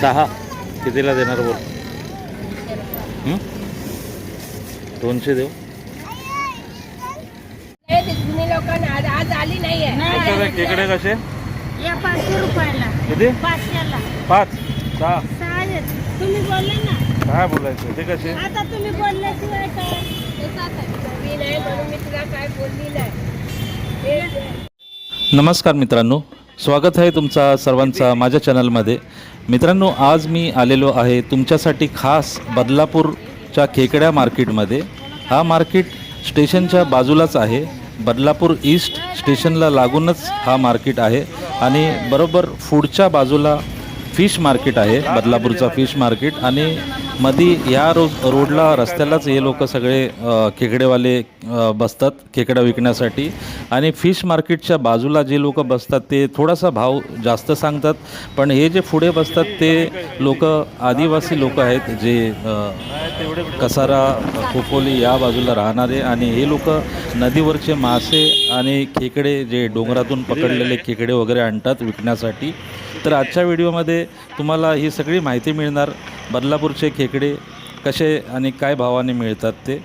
सहा कितीला देणार बोल? दोनशे देऊ. तुम्ही लोकांना आज आज आली नाहीये. कशाला खेकडे कसे? या पाचशे रुपयाला. किती? पाच. सहा. सहा आहेत. तुम्ही बोलले ना. काय बोलायचं. ते कसे? आता तुम्ही बोलल्याशिवाय काय? मी नाही म्हणून मी तुला काय बोलली नाही. नमस्कार मित्रांनो. स्वागत आहे तुमचा सर्वांचा माझ्या चॅनलमध्ये. मित्रांनो आज मी आलेलो आहे तुमच्यासाठी खास बदलापूरच्या खेकड्या मार्केटमध्ये. हा मार्केट स्टेशनच्या बाजूलाच आहे. बदलापूर ईस्ट स्टेशनला लागूनच हा मार्केट आहे आणि बरोबर पुढच्या बाजूला फिश मार्केट आहे बदलापूरचा फिश मार्केट. आणि मधी या रो रोडला रस्त्यालाच हे लोक सगळे खेकडेवाले बसतात खेकडा विकण्यासाठी. आणि फिश मार्केटच्या बाजूला जे लोक बसतात ते थोडासा भाव जास्त सांगतात. पण हे जे पुढे बसतात ते लोक आदिवासी लोक आहेत जे कसारा खोपोली या बाजूला राहणारे. आणि हे लोक नदीवरचे मासे आणि खेकडे जे डोंगरातून पकडलेले खेकडे वगैरे आणतात विकण्यासाठी. तर आजच्या व्हिडिओमध्ये तुम्हाला ही सगळी माहिती मिळणार. बदलापूरचे खेकडे कसे आणि काय भावाने मिळतात ते?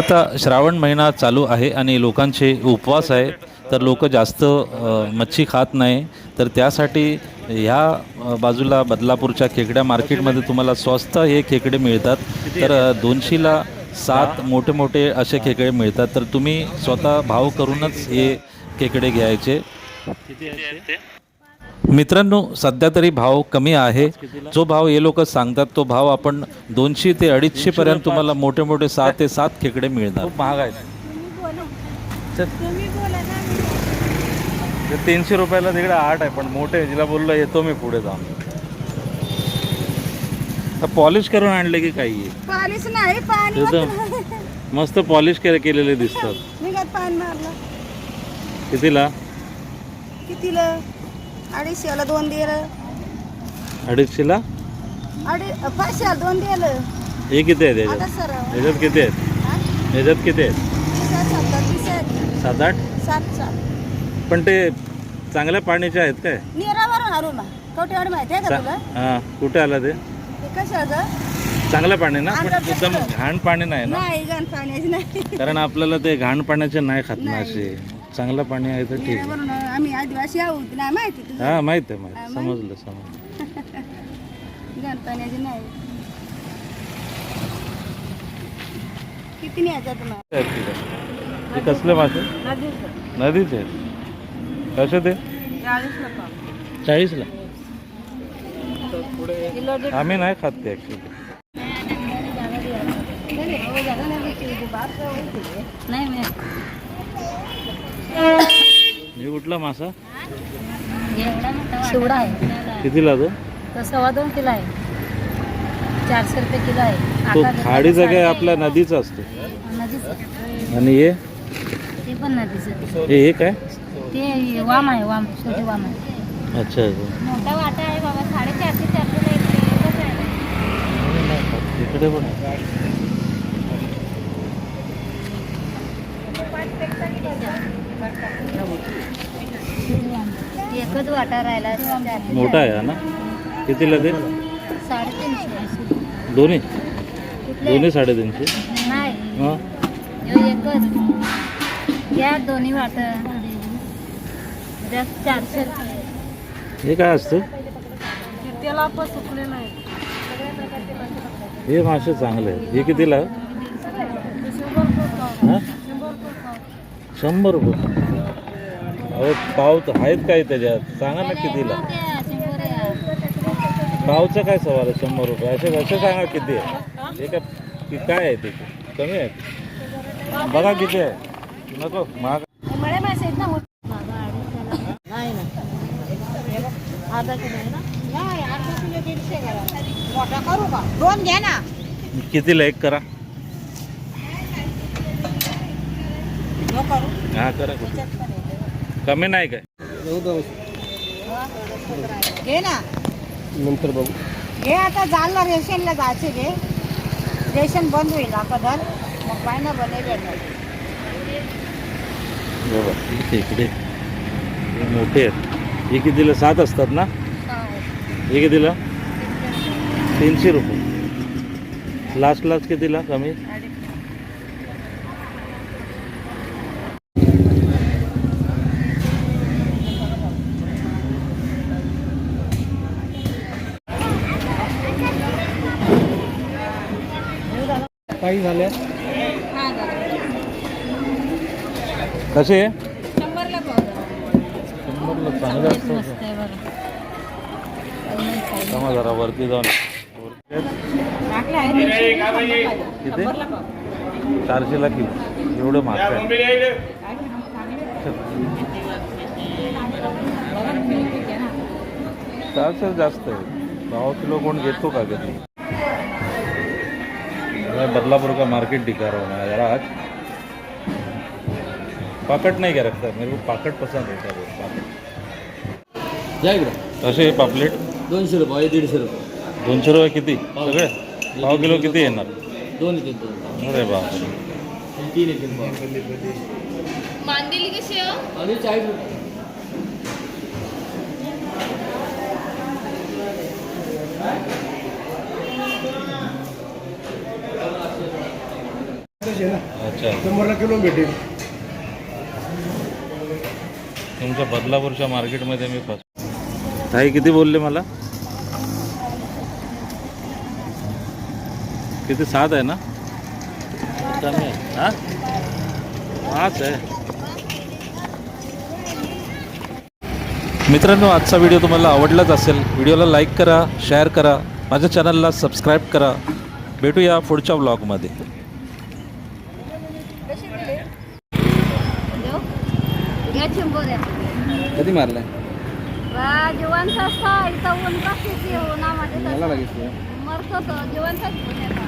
आता श्रावण महिना चालू आहे आणि लोकांचे उपवास आहे तर लोक जास्त मच्छी खात नाही. तर त्यासाठी ह्या बाजूला बदलापूरच्या खेकड्या मार्केटमध्ये तुम्हाला स्वस्त हे खेकडे मिळतात. तर दोनशेला सात मोठे मोठे असे खेकडे मिळतात. तर तुम्ही स्वतः भाव करूनच हे खेकडे घ्यायचे. मित्रांनो सध्या तरी भाव कमी आहे. जो भाव हे लोक सांगतात तो भाव आपण दोनशे ते अडीचशे पर्यंत तुम्हाला मोठे मोठे सहा ते सात खेकडे मिळणार. खूप महाग आहेत. तुम्ही बोला ना. तीनशे रुपयाला तिकडे आठ आहे पण मोठे जिला बोललो येतो मी पुढे जाऊन. पॉलिश करून आणले की काही? नाही मस्त पॉलिश केले केलेले दिसतात. कितीला? कितीला? अडीचशेला दोन दिलं. अडीचशेला? अडी पाचशेला दोन दिलं. हे किती आहे आता त्याच्यात सर. याच्यात किती आहेत? याच्यात किती आहेत? सत्तर तीस आहेत. सात आठ? सात सात. पण ते चांगल्या पाण्याचे आहेत काय? निरावरून हरू ना कवटेवाडी माहिती आहे का चा- तुला? हा कुठे आला ते? ते कशाचं? चांगलं पाणी ना? पण आंध्र एकदम प्रदेश. घाण पाणी नाही ना? नाही गण पाण्याची नाही. कारण आपल्याला ते घाण पाण्याचे नाही खात ना नाही. असे. चांगलं पाणी आहे तर ठीक आहे. आम्ही आदिवासी आहोत माहिती हा आहे माहीत आहे. समजलं समजलं. नाही. किती न्यायचं तुम्हाला? आहेत तिथे. हे कसले मासे? नदीचे आहेत कसे ते चाळीसला. आम्ही नाही खात ते ॲक्च्युली नाही. हे कुठला मासा? शिवडा आहे. कितीला तो? तो सव्वा दोन किलो आहे. चारशे रुपये किलो आहे. तो आकार खाडीचा काय साडे- आपल्या नदीचा असतो? नदीचं. आणि हे? ते पण नदीचं. हे हे काय? ते वाम आहे वाम छोटे वाम आहे. अच्छा अच्छा. मोठा वाटा आहे बाबा साडेचारशे चारशे इकडे पण आहे. एकच वाटा राहिला मोठा आहे हा ना? कितीला ते? साडेतीनशे. दोन्ही? दोन्ही साडेतीनशे? नाही. हां? एकच. या दोन्ही वाट. चारशे हे काय असतं? त्याला पण सुकलेलं आहे हे मासे चांगले आहेत. हे कितीला? आहे? हां? शंभर रुपये. अहो पाव तर आहेत काय त्याच्यात? सांगा ना कितीला? पावचं काय सवाल आहे? शंभर रुपये. असे असे सांगा किती आहे? हे काय की काय आहे ते? कमी आहे? बघा किती आहे. नको. महाग. मळे मासे आहेत ना नाही ना अर्धा किलो आहे ना नाही अर्धा किलो दीडशे करा मोठा करू का दोन घ्या ना कितीला एक करा नो करू हा करा किती. कमी नाही काय? घे ना. नंतर बघू. घे आता जालना रेशनला जायचे घे. रेशन बंद होईल कदर मग काय ना बने भेटणार इकडे मोठे आहेत. हे कितीला सात असतात ना? हे कितीला तीनशे रुपये. लास्ट लास्ट कितीला कमी? काही झाल्या. कसे? शंभरला चांगलं असतं जरा वरती जाऊन. किती? चारशेला किलो. एवढं महाग आहे. चारशे जास्त आहे. दहा किलो कोण घेतो का कधी? मैं बदलापुर का मार्केट दिखा रहा हूँ मैं जरा आज। पाकट नहीं क्या रखता मेरे को पाकट पसंद होता है पाकट? या इकडं कसे आहे पापलेट। दोनशे रुपये हे दीडशे रुपये दोनशे रुपये किती सगळे? पाव किलो किती येणार दोन येतील दोन अरे बापरे तीन येतील मांदेली कशी आहे आणि चाळीस रुपये अच्छा. शंभरला किलो भेटेल तुमच्या बदलापूरच्या मार्केटमध्ये मी फस ताई किती बोलले मला? किती? सात आहे ना? कमी आहे. हा? पाच आहे. मित्रांनो आजचा व्हिडिओ तुम्हाला आवडलाच असेल व्हिडिओला लाईक करा शेअर करा माझ्या चॅनलला सबस्क्राईब करा. भेटूया पुढच्या ब्लॉगमध्ये घ्या चिंबोऱ्या कधी मारलाय वा जिवंत असता इथं ऊन कशीच उन्हामध्ये मला लागेल. मरतो तो येतो.